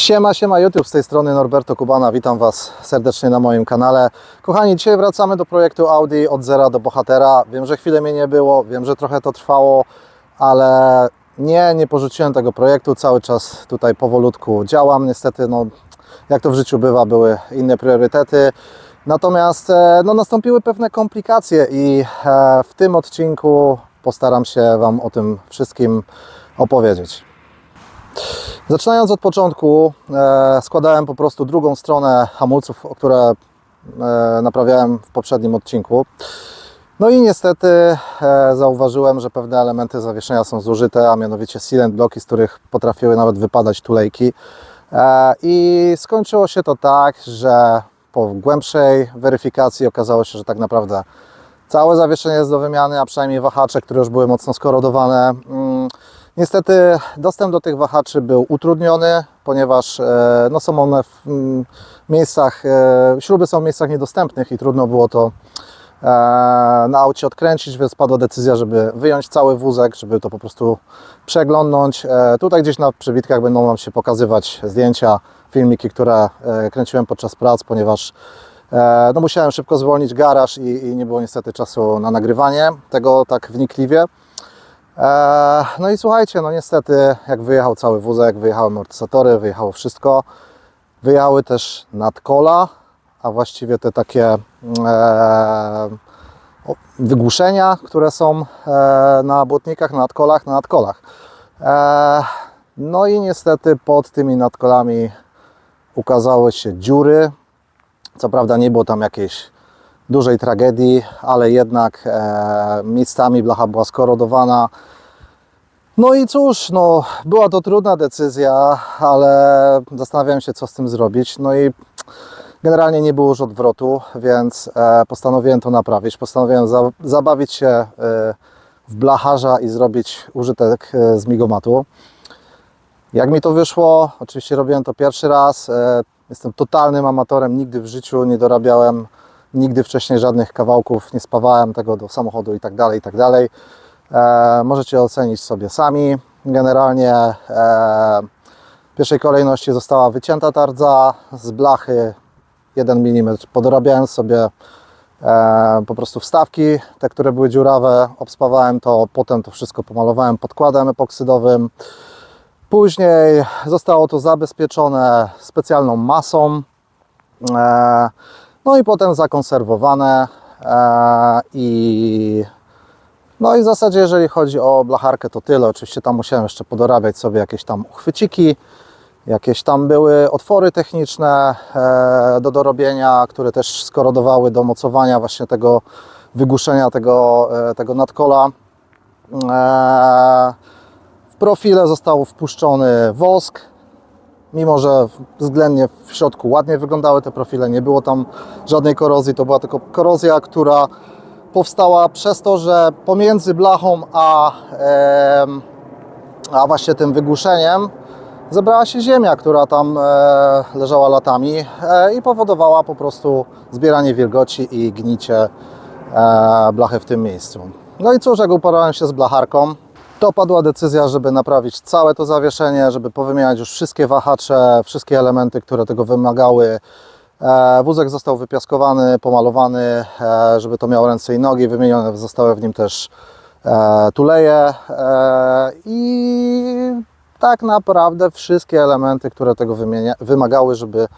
Siema, siema YouTube, z tej strony Norberto Kubana, witam Was serdecznie na moim kanale. Kochani, dzisiaj wracamy do projektu Audi od zera do bohatera. Wiem, że chwilę mnie nie było, wiem, że trochę to trwało, ale nie, nie porzuciłem tego projektu, cały czas tutaj powolutku działam. Niestety, no, jak to w życiu bywa, były inne priorytety. Natomiast e, no, nastąpiły pewne komplikacje i e, w tym odcinku postaram się Wam o tym wszystkim opowiedzieć. Zaczynając od początku, e, składałem po prostu drugą stronę hamulców, które e, naprawiałem w poprzednim odcinku. No i niestety e, zauważyłem, że pewne elementy zawieszenia są zużyte, a mianowicie silent bloki, z których potrafiły nawet wypadać tulejki. E, I skończyło się to tak, że po głębszej weryfikacji okazało się, że tak naprawdę całe zawieszenie jest do wymiany, a przynajmniej wahacze, które już były mocno skorodowane. Mm, Niestety dostęp do tych wahaczy był utrudniony, ponieważ e, no, są one w miejscach, e, śruby są w miejscach niedostępnych i trudno było to e, na aucie odkręcić, więc padła decyzja, żeby wyjąć cały wózek, żeby to po prostu przeglądnąć. Tutaj gdzieś na przebitkach będą Wam się pokazywać zdjęcia, filmiki, które kręciłem podczas prac, ponieważ no, musiałem szybko zwolnić garaż i, i nie było niestety czasu na nagrywanie tego tak wnikliwie. Eee, No i słuchajcie, no niestety, jak wyjechał cały wózek, wyjechały amortyzatory, wyjechało wszystko. Wyjechały też nadkola, a właściwie te takie o, wygłuszenia, które są eee, na błotnikach, na nadkolach, na nadkolach. Eee, No i niestety pod tymi nadkolami ukazały się dziury. Co prawda nie było tam jakiejś dużej tragedii, ale jednak e, miejscami blacha była skorodowana. No i cóż, no, była to trudna decyzja, ale zastanawiałem się, co z tym zrobić. No i generalnie nie było już odwrotu, więc e, postanowiłem to naprawić. Postanowiłem za, zabawić się e, w blacharza i zrobić użytek e, z migomatu. Jak mi to wyszło? Oczywiście robiłem to pierwszy raz. E, Jestem totalnym amatorem, nigdy w życiu nie dorabiałem nigdy wcześniej żadnych kawałków, nie spawałem tego do samochodu i tak dalej, i tak dalej. E, możecie ocenić sobie sami. Generalnie e, w pierwszej kolejności została wycięta tardza z blachy 1 mm. Podorabiałem sobie e, po prostu wstawki, te, które były dziurawe, obspawałem to, potem to wszystko pomalowałem podkładem epoksydowym. Później zostało to zabezpieczone specjalną masą. No i potem zakonserwowane e, i no i w zasadzie jeżeli chodzi o blacharkę to tyle. Oczywiście tam musiałem jeszcze podorabiać sobie jakieś tam uchwyciki, jakieś tam były otwory techniczne e, do dorobienia, które też skorodowały do mocowania właśnie tego wygłuszenia tego, e, tego nadkola. W profile został wpuszczony wosk, mimo że względnie w środku ładnie wyglądały te profile, nie było tam żadnej korozji, to była tylko korozja, która powstała przez to, że pomiędzy blachą a, em, a właśnie tym wygłuszeniem zebrała się ziemia, która tam e, leżała latami e, i powodowała po prostu zbieranie wilgoci i gnicie e, blachy w tym miejscu. No i cóż, jak uporałem się z blacharką, to padła decyzja, żeby naprawić całe to zawieszenie, żeby powymieniać już wszystkie wahacze, wszystkie elementy, które tego wymagały. E, Wózek został wypiaskowany, pomalowany, e, żeby to miało ręce i nogi. Wymienione zostały w nim też e, tuleje i tak naprawdę wszystkie elementy, które tego wymagały, żeby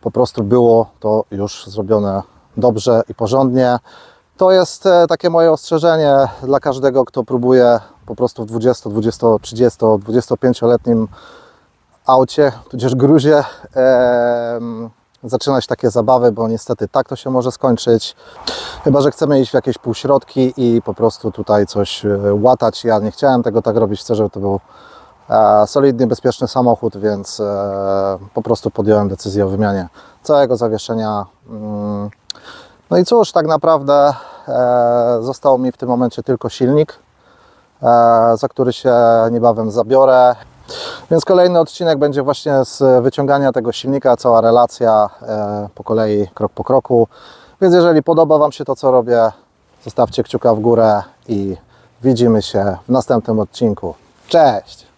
po prostu było to już zrobione dobrze i porządnie. To jest takie moje ostrzeżenie dla każdego, kto próbuje po prostu w 20, 20, 30, 25-letnim aucie, tudzież gruzie em, zaczynać takie zabawy, bo niestety tak to się może skończyć. Chyba, że chcemy iść w jakieś półśrodki i po prostu tutaj coś e, łatać. Ja nie chciałem tego tak robić, chcę, żeby to był e, solidny, bezpieczny samochód, więc e, po prostu podjąłem decyzję o wymianie całego zawieszenia. Mm. No i cóż, tak naprawdę e, został mi w tym momencie tylko silnik, e, za który się niebawem zabiorę. Więc kolejny odcinek będzie właśnie z wyciągania tego silnika, cała relacja e, po kolei, krok po kroku. Więc jeżeli podoba Wam się to, co robię, zostawcie kciuka w górę i widzimy się w następnym odcinku. Cześć!